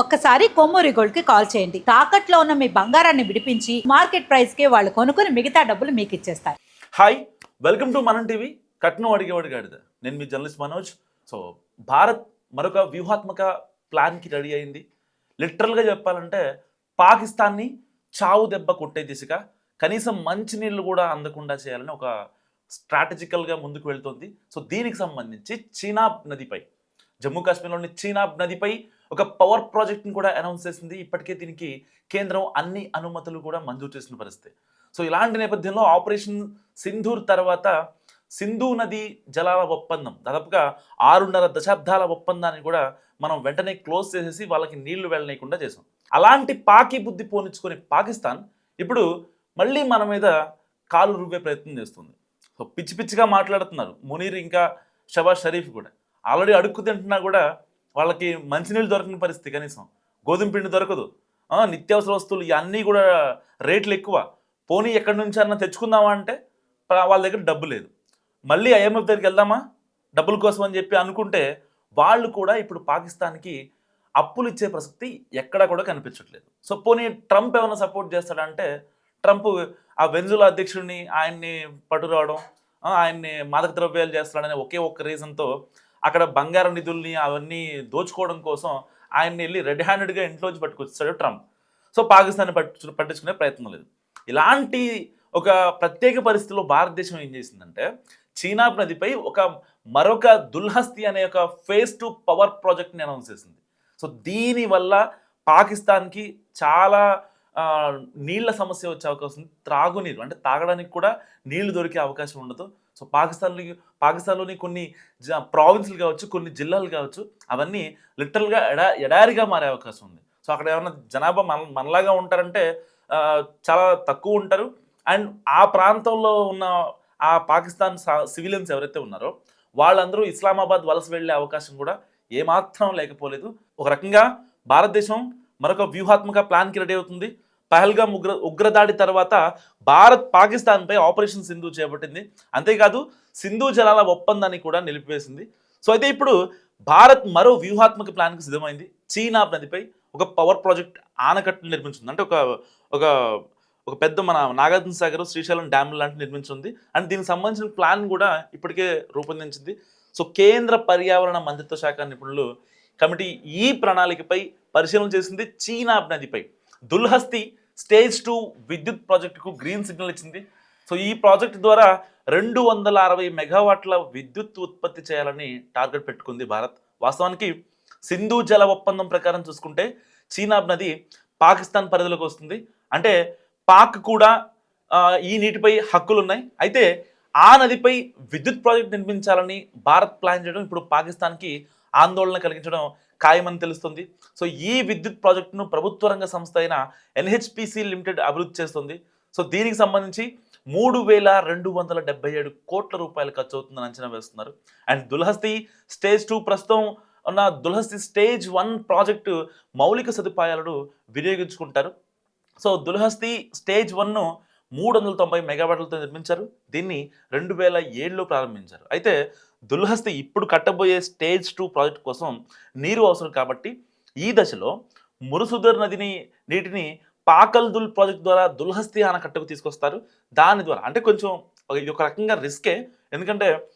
ఒక్కసారి కొమ్మూరి గోల్డ్కి కాల్ చేయండి. తాకట్లో ఉన్న మీ బంగారాన్ని విడిపించి మార్కెట్ ప్రైస్కి వాళ్ళు కొనుక్కుని మిగతా డబ్బులు మీకు ఇచ్చేస్తారు. Hi welcome to Manam TV. కట్నం అడిగేవాడు గాడిద నేను మీ జర్నలిస్ట్ మనోజ్. సో భారత్ మరొక వ్యూహాత్మక ప్లాన్కి రెడీ అయింది. లిటరల్గా చెప్పాలంటే పాకిస్తాన్ని చావు దెబ్బ కొట్టే దిశగా కనీసం మంచినీళ్ళు కూడా అందకుండా చేయాలని ఒక స్ట్రాటజికల్గా ముందుకు వెళ్తుంది. సో దీనికి సంబంధించి చీనాబ్ నదిపై జమ్మూ కాశ్మీర్లోని చీనాబ్ నదిపై ఒక పవర్ ప్రాజెక్ట్ని కూడా అనౌన్స్ చేసింది. ఇప్పటికే దీనికి కేంద్రం అన్ని అనుమతులు కూడా మంజూరు చేసిన పరిస్థితి. సో ఇలాంటి నేపథ్యంలో ఆపరేషన్ సింధూర్ తర్వాత సింధు నది జలాల ఒప్పందం దాదాపుగా ఆరున్నర దశాబ్దాల ఒప్పందాన్ని కూడా మనం వెంటనే క్లోజ్ చేసేసి వాళ్ళకి నీళ్ళు వెళ్ళనీయకుండా చేసాం. అలాంటి పాకి బుద్ధి పోనిచ్చుకునే పాకిస్తాన్ ఇప్పుడు మళ్ళీ మన మీద కాలు రువ్వే ప్రయత్నం చేస్తుంది. సో పిచ్చి పిచ్చిగా మాట్లాడుతున్నారు మునీర్ ఇంకా షబాజ్ షరీఫ్ కూడా. ఆల్రెడీ అడుక్కు తింటున్నా కూడా వాళ్ళకి మంచినీళ్ళు దొరకని పరిస్థితి కనీసం. గోధుమ పిండి దొరకదు. నిత్యావసర వస్తువులు ఇవన్నీ కూడా రేట్లు ఎక్కువ. పోనీ ఎక్కడి నుంచి అన్న తెచ్చుకుందామా అంటే వాళ్ళ దగ్గర డబ్బు లేదు. మళ్ళీ ఐఎంఎఫ్ దగ్గరికి వెళ్దామా? డబ్బుల కోసం అని చెప్పి అనుకుంటే వాళ్ళు కూడా ఇప్పుడు పాకిస్తాన్కి అప్పులు ఇచ్చే ప్రసక్తి ఎక్కడా కూడా కనిపించట్లేదు. సో పోనీ ట్రంప్ ఏమైనా సపోర్ట్ చేస్తాడంటే ట్రంప్ ఆ వెంజులా అధ్యక్షుడిని ఆయన్ని పట్టురావడం ఆయన్ని మాదక ద్రవ్యాలు చేస్తాడనే ఒకే ఒక్క రీజన్తో అక్కడ బంగారం నిధుల్ని అవన్నీ దోచుకోవడం కోసం ఆయన్ని వెళ్ళి రెడ్ హ్యాండెడ్గా ఇంట్లోంచి పట్టుకొచ్చాడు ట్రంప్. సో పాకిస్తాన్ పట్టు పట్టించుకునే ప్రయత్నం లేదు. ఇలాంటి ఒక ప్రత్యేక పరిస్థితిలో భారతదేశం ఏం చేసిందంటే చైనా నదిపై ఒక మరొక దుల్హస్తి అనే ఒక ఫేస్ టు పవర్ ప్రాజెక్ట్ని అనౌన్స్ చేసింది. సో దీనివల్ల పాకిస్తాన్కి చాలా నీళ్ళ సమస్య వచ్చే అవకాశం ఉంది. త్రాగునీరు అంటే తాగడానికి కూడా నీళ్ళు దొరికే అవకాశం ఉండదు. సో పాకిస్తాన్లో పాకిస్తాన్లోని కొన్ని జ ప్రావిన్స్లు కావచ్చు కొన్ని జిల్లాలు కావచ్చు అవన్నీ లిటరల్గా ఎడా ఎడారిగా మారే అవకాశం ఉంది. సో అక్కడ ఏమైనా జనాభా మన మనలాగా ఉంటారంటే చాలా తక్కువ ఉంటారు. అండ్ ఆ ప్రాంతంలో ఉన్న ఆ పాకిస్తాన్ సివిలియన్స్ ఎవరైతే ఉన్నారో వాళ్ళందరూ ఇస్లామాబాద్ వలస వెళ్ళే అవకాశం కూడా ఏమాత్రం లేకపోలేదు. ఒక రకంగా భారతదేశం మరొక వ్యూహాత్మక ప్లాన్కి రెడీ అవుతుంది. పహల్గా ఉగ్ర ఉగ్రదాడి తర్వాత భారత్ పాకిస్తాన్పై ఆపరేషన్ సింధు చేపట్టింది. అంతేకాదు సింధు జలాల ఒప్పందాన్ని కూడా నిలిపివేసింది. సో అయితే ఇప్పుడు భారత్ మరో వ్యూహాత్మక ప్లాన్కి సిద్ధమైంది. చీనా నదిపై ఒక పవర్ ప్రాజెక్ట్ ఆనకట్టు నిర్మించింది. అంటే ఒక ఒక ఒక పెద్ద మన నాగార్జున సాగర్ శ్రీశైలం డ్యామ్ లాంటి నిర్మించింది. అండ్ దీనికి సంబంధించిన ప్లాన్ కూడా ఇప్పటికే రూపొందించింది. సో కేంద్ర పర్యావరణ మంత్రిత్వ శాఖ నిపుణులు కమిటీ ఈ ప్రణాళికపై పరిశీలన చేసింది చీనాబ్ నదిపై. దుల్హస్తి స్టేజ్ టూ విద్యుత్ ప్రాజెక్టుకు గ్రీన్ సిగ్నల్ ఇచ్చింది. సో ఈ ప్రాజెక్టు ద్వారా రెండు వందల అరవై మెగావాట్ల విద్యుత్ ఉత్పత్తి చేయాలని టార్గెట్ పెట్టుకుంది భారత్. వాస్తవానికి సింధు జల ఒప్పందం ప్రకారం చూసుకుంటే చీనాబ్ నది పాకిస్తాన్ పరిధిలోకి వస్తుంది. అంటే పాక్ కూడా ఈ నీటిపై హక్కులు ఉన్నాయి అయితే ఆ నదిపై విద్యుత్ ప్రాజెక్ట్ నిర్మించాలని భారత్ ప్లాన్ చేయడం ఇప్పుడు పాకిస్తాన్కి ఆందోళన కలిగించడం ఖాయమని తెలుస్తుంది. సో ఈ విద్యుత్ ప్రాజెక్టును ప్రభుత్వ రంగ సంస్థ అయిన ఎన్హెచ్పిసి లిమిటెడ్ అభివృద్ధి చేస్తుంది. సో దీనికి సంబంధించి మూడు వేల రెండు వందల డెబ్బై ఏడు కోట్ల రూపాయలు ఖర్చు అవుతుందని అంచనా వేస్తున్నారు. అండ్ దుల్హస్తి స్టేజ్ టూ ప్రస్తుతం ఉన్న దుల్హస్తి స్టేజ్ వన్ ప్రాజెక్టు మౌలిక సదుపాయాలను వినియోగించుకుంటారు. సో దుల్హస్తి స్టేజ్ వన్ను మూడు వందల తొంభై మెగావాట్లతో నిర్మించారు. దీన్ని రెండు వేల ఏడులో ప్రారంభించారు. అయితే దుల్హస్తి ఇప్పుడు కట్టబోయే స్టేజ్ టూ ప్రాజెక్ట్ కోసం నీరు అవసరం కాబట్టి ఈ దశలో మురుసుదర్ నదిని నీటిని పాకల్ దుల్ ప్రాజెక్ట్ ద్వారా దుల్హస్తి ఆనకట్టకు తీసుకొస్తారు. దాని ద్వారా అంటే కొంచెం ఒక- ఇది ఒక రకంగా రిస్కే. ఎందుకంటే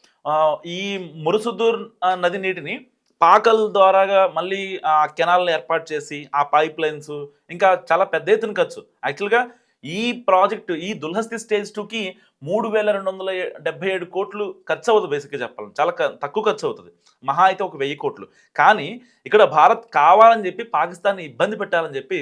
ఈ మురుసుదూర్ నది నీటిని పాకల్ ద్వారాగా మళ్ళీ ఆ కెనాల్ని ఏర్పాటు చేసి ఆ పైప్ లైన్స్ ఇంకా చాలా పెద్ద ఎత్తున ఖర్చు. యాక్చువల్గా ఈ ప్రాజెక్టు ఈ దుల్హస్తి స్టేజ్ టూకి మూడు వేల రెండు వందల డెబ్బై ఏడు కోట్లు ఖర్చు అవుతుంది బేసిక్గా చెప్పాలి చాలా తక్కువ ఖర్చు అవుతుంది మహా అయితే ఒక వెయ్యి కోట్లు. కానీ ఇక్కడ భారత్ కావాలని చెప్పి పాకిస్తాన్ని ఇబ్బంది పెట్టాలని చెప్పి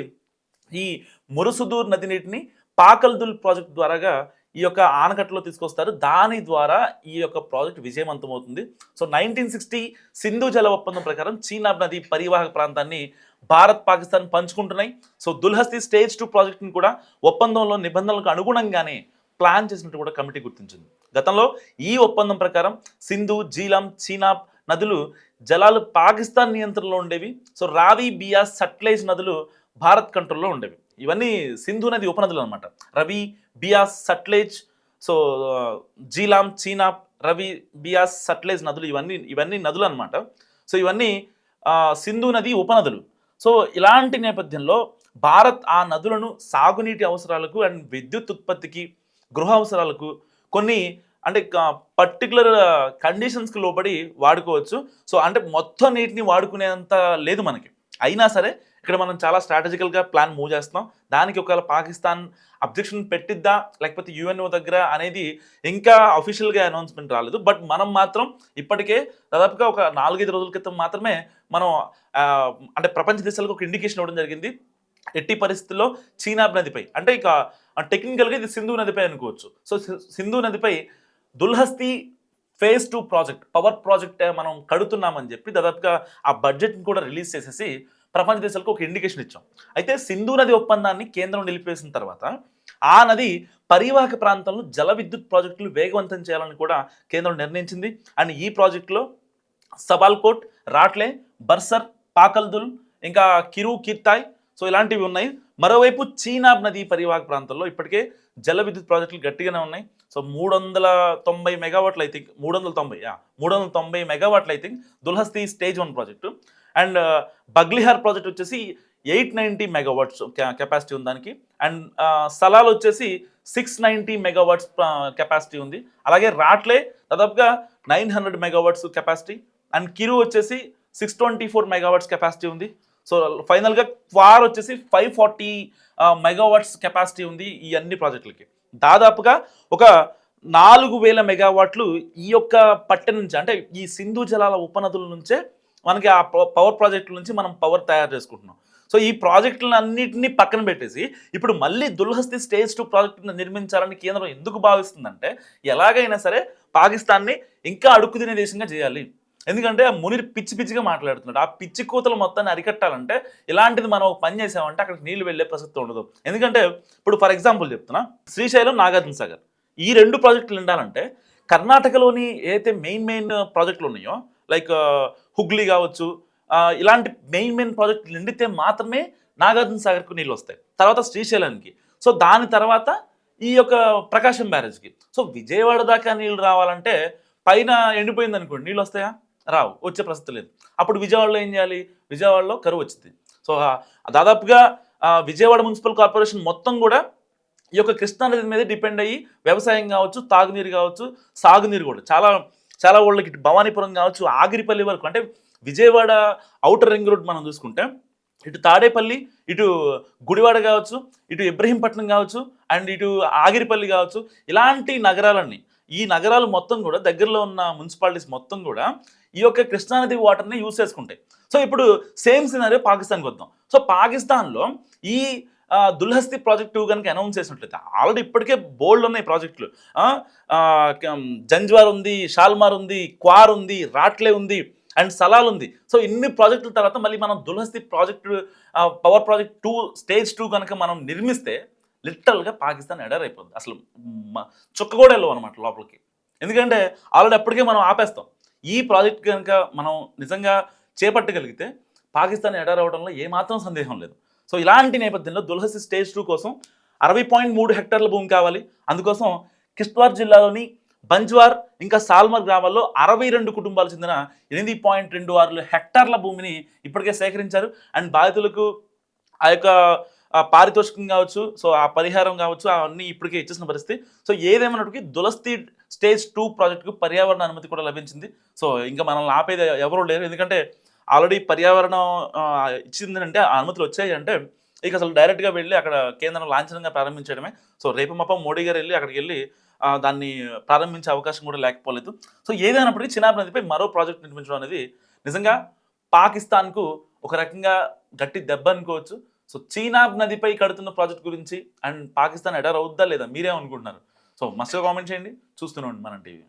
ఈ మురుసుదూర్ నది నీటిని పాకల్దుల్ ప్రాజెక్ట్ ద్వారాగా ఈ యొక్క ఆనకట్టలో తీసుకొస్తారు. దాని ద్వారా ఈ యొక్క ప్రాజెక్ట్ విజయవంతమవుతుంది. సో నైన్టీన్ సిక్స్టీ సింధు జల ఒప్పందం ప్రకారం చీనాబ్ నది పరివాహక ప్రాంతాన్ని భారత్ పాకిస్తాన్ పంచుకుంటున్నాయి. సో దుల్హస్తి స్టేజ్ టూ ప్రాజెక్ట్ని కూడా ఒప్పందంలో నిబంధనలకు అనుగుణంగానే ప్లాన్ చేసినట్టు కూడా కమిటీ గుర్తించింది. గతంలో ఈ ఒప్పందం ప్రకారం సింధు జీలం చీనాబ్ నదులు జలాలు పాకిస్తాన్ నియంత్రణలో ఉండేవి. సో రావి బియాస్ సట్లేజ్ నదులు భారత్ కంట్రోల్లో ఉండేవి. ఇవన్నీ సింధు నది ఉపనదులు అనమాట రవి బియాస్ సట్లేజ్ సో జీలాం చీనాబ్ రవి బియాస్ సట్లేజ్ నదులు ఇవన్నీ ఇవన్నీ నదులు అనమాట సో ఇవన్నీ సింధు నది ఉపనదులు. సో ఇలాంటి నేపథ్యంలో భారత్ ఆ నదులను సాగునీటి అవసరాలకు అండ్ విద్యుత్ ఉత్పత్తికి గృహ అవసరాలకు కొన్ని అంటే పర్టికులర్ కండిషన్స్కి లోబడి వాడుకోవచ్చు. సో అంటే మొత్తం నీటిని వాడుకునేంత లేదు మనకి. అయినా సరే ఇక్కడ మనం చాలా స్ట్రాటజికల్గా ప్లాన్ మూవ్ చేస్తున్నాం. దానికి ఒకవేళ పాకిస్తాన్ అబ్జెక్షన్ పెట్టిద్దా? లేకపోతే యుఎన్ఓ దగ్గర అనేది ఇంకా అఫీషియల్గా అనౌన్స్మెంట్ రాలేదు. బట్ మనం మాత్రం ఇప్పటికే దాదాపుగా ఒక నాలుగైదు రోజుల క్రితం మాత్రమే మనం అంటే ప్రపంచ దేశాలకు ఒక ఇండికేషన్ ఇవ్వడం జరిగింది. ఎట్టి పరిస్థితుల్లో చీనాబ్ నదిపై. అంటే ఇక టెక్నికల్గా ఇది సింధు నదిపై అనుకోవచ్చు. సో సింధు నదిపై Dulhasti phase two project power project మనం కడుతున్నామని చెప్పి దాదాపుగా ఆ బడ్జెట్ని కూడా రిలీజ్ చేసేసి ప్రపంచ దేశాలకు ఒక ఇండికేషన్ ఇచ్చాం. అయితే సింధు నది ఒప్పందాన్ని కేంద్రం నిలిపేసిన తర్వాత ఆ నది పరివాహక ప్రాంతంలో జల విద్యుత్ ప్రాజెక్టులు వేగవంతం చేయాలని కూడా కేంద్రం నిర్ణయించింది. అండ్ ఈ ప్రాజెక్టులో సబాల్కోట్ రాట్లే బర్సర్ పాకల్దుల్ ఇంకా కిరు కిర్తాయ్ సో ఇలాంటివి ఉన్నాయి. మరోవైపు చీనాబ్ నది పరివాహక ప్రాంతంలో ఇప్పటికే జల విద్యుత్ ప్రాజెక్టులు గట్టిగానే ఉన్నాయి. సో మూడు వందల తొంభై మెగావాట్లు ఐ థింక్ మూడు వందల తొంభై మూడు వందల తొంభై మెగావాట్లు I think Dulhasti stage one project. And Baglihar project వచ్చేసి ఎయిట్ నైంటీ మెగావాట్స్ కెపాసిటీ ఉంది దానికి. అండ్ సలాల్ వచ్చేసి సిక్స్ నైంటీ మెగావాట్స్ కెపాసిటీ ఉంది. అలాగే రాట్లే దాదాపుగా nine hundred megawatts capacity. And Kiru వచ్చేసి six twenty four megawatts capacity ఉంది. సో ఫైనల్గా క్వార్ వచ్చేసి ఫైవ్ ఫార్టీ మెగావాట్స్ కెపాసిటీ ఉంది ఈ అన్ని ప్రాజెక్టులకి. దాదాపుగా ఒక నాలుగు వేల మెగావాట్లు ఈ యొక్క పట్టె నుంచి అంటే ఈ సింధు జలాల ఉపనదుల నుంచే మనకి ఆ పవర్ ప్రాజెక్టుల నుంచి మనం పవర్ తయారు చేసుకుంటున్నాం. సో ఈ ప్రాజెక్టులను అన్నింటినీ పక్కన పెట్టేసి ఇప్పుడు మళ్ళీ దుల్హస్తి స్టేజ్ టూ ప్రాజెక్టును నిర్మించాలని కేంద్రం ఎందుకు భావిస్తుందంటే ఎలాగైనా సరే పాకిస్తాన్ని ఇంకా అడుక్కు తినే దేశంగా చేయాలి. ఎందుకంటే ఆ మునిర్ పిచ్చి పిచ్చిగా మాట్లాడుతున్నాడు. ఆ పిచ్చి కూతలు మొత్తాన్ని అరికట్టాలంటే ఇలాంటిది మనం ఒక పని చేసామంటే అక్కడికి నీళ్ళు వెళ్ళే ప్రసక్తి ఉండదు. ఎందుకంటే ఇప్పుడు ఫర్ ఎగ్జాంపుల్ చెప్తున్నా శ్రీశైలం నాగార్జున సాగర్. ఈ రెండు ప్రాజెక్టులు ఉండాలంటే కర్ణాటకలోని ఏదైతే మెయిన్ మెయిన్ ప్రాజెక్టులు ఉన్నాయో లైక్ హుగ్లీ కావచ్చు ఇలాంటి మెయిన్ మెయిన్ ప్రాజెక్టులు నిండితే మాత్రమే నాగార్జున సాగర్కు నీళ్ళు వస్తాయి. తర్వాత శ్రీశైలానికి సో దాని తర్వాత ఈ యొక్క ప్రకాశం బ్యారేజ్కి. సో విజయవాడ దాకా నీళ్ళు రావాలంటే పైన ఎండిపోయింది అనుకోండి నీళ్ళు వస్తాయా? రావు వచ్చే ప్రసక్తి లేదు. అప్పుడు విజయవాడలో ఏం చేయాలి? విజయవాడలో కరువు వచ్చింది. సో దాదాపుగా విజయవాడ మున్సిపల్ కార్పొరేషన్ మొత్తం కూడా ఈ యొక్క కృష్ణానది మీద డిపెండ్ అయ్యి వ్యవసాయం కావచ్చు తాగునీరు కావచ్చు సాగునీరు కూడా. చాలా చాలా వాళ్ళకి ఇటు భవానీపురం కావచ్చు ఆగిరిపల్లి వరకు అంటే విజయవాడ అవుటర్ రింగ్ రోడ్ మనం చూసుకుంటే ఇటు తాడేపల్లి ఇటు గుడివాడ కావచ్చు ఇటు ఇబ్రహీంపట్నం కావచ్చు అండ్ ఇటు ఆగిరిపల్లి కావచ్చు ఇలాంటి నగరాలన్నీ ఈ నగరాలు మొత్తం కూడా దగ్గరలో ఉన్న మున్సిపాలిటీస్ మొత్తం కూడా ఈ యొక్క కృష్ణానది వాటర్ని యూజ్ చేసుకుంటాయి. సో ఇప్పుడు సేమ్ సినారియో పాకిస్తాన్కి వద్దాం. సో పాకిస్తాన్లో ఈ దుల్హస్తి ప్రాజెక్ట్ టూ కనుక అనౌన్స్ చేసినట్లయితే ఆల్రెడీ ఇప్పటికే బోల్డ్ ఉన్నాయి ప్రాజెక్టులు. జంజ్వార్ ఉంది షాల్మార్ ఉంది క్వార్ ఉంది రాట్లే ఉంది అండ్ సలాల్ ఉంది. సో ఇన్ని ప్రాజెక్టుల తర్వాత మళ్ళీ మనం Dulhasti project power project two stage two కనుక మనం నిర్మిస్తే లిటరల్గా పాకిస్తాన్ ఎడర్ అయిపోద్ది. అసలు చుక్క కూడా వెళ్ళవు అనమాట లోపలికి. ఎందుకంటే ఆల్రెడీ అప్పటికే మనం ఆపేస్తాం. ఈ ప్రాజెక్ట్ కనుక మనం నిజంగా చేపట్టగలిగితే పాకిస్తాన్ ఎడర్ అవడంలో ఏమాత్రం సందేహం లేదు. సో ఇలాంటి నేపథ్యంలో దుల్హసి స్టేజ్ టూ కోసం అరవై పాయింట్ మూడు హెక్టార్ల భూమి కావాలి. అందుకోసం కిష్త్వార్ జిల్లాలోని బంజ్వార్ ఇంకా సాల్మర్ గ్రామాల్లో అరవై రెండు కుటుంబాలకు చెందిన ఎనిమిది పాయింట్ రెండు ఆరు హెక్టార్ల భూమిని ఇప్పటికే సేకరించారు. అండ్ బాధితులకు ఆ యొక్క పారితోషికం కావచ్చు సో ఆ పరిహారం కావచ్చు అవన్నీ ఇప్పటికే ఇచ్చేసిన పరిస్థితి. సో ఏదేమైనప్పటికీ దులస్తి స్టేజ్ టూ ప్రాజెక్టుకు పర్యావరణ అనుమతి కూడా లభించింది. సో ఇంకా మనల్ని ఆపేది ఎవరు లేరు. ఎందుకంటే ఆల్రెడీ పర్యావరణం ఇచ్చింది అంటే అనుమతులు వచ్చాయి అంటే ఇక అసలు డైరెక్ట్గా వెళ్ళి అక్కడ కేంద్రం లాంఛనంగా ప్రారంభించడమే. సో రేపు మప్ప మోడీ గారు వెళ్ళి అక్కడికి వెళ్ళి దాన్ని ప్రారంభించే అవకాశం కూడా లేకపోలేదు. సో ఏదైనప్పటికీ చినాబ్ నదిపై మరో ప్రాజెక్ట్ నిర్మించడం అనేది నిజంగా పాకిస్తాన్కు ఒక రకంగా గట్టి దెబ్బ అనుకోవచ్చు. సో చీనాబ్ నదిపై కడుతున్న ప్రాజెక్ట్ గురించి అండ్ పాకిస్తాన్ ఎడర్ అవుద్దా లేదా మీరేమనుకుంటున్నారు? సో మస్తుగా కామెంట్ చేయండి. చూస్తూనే ఉండి మన టీవీ.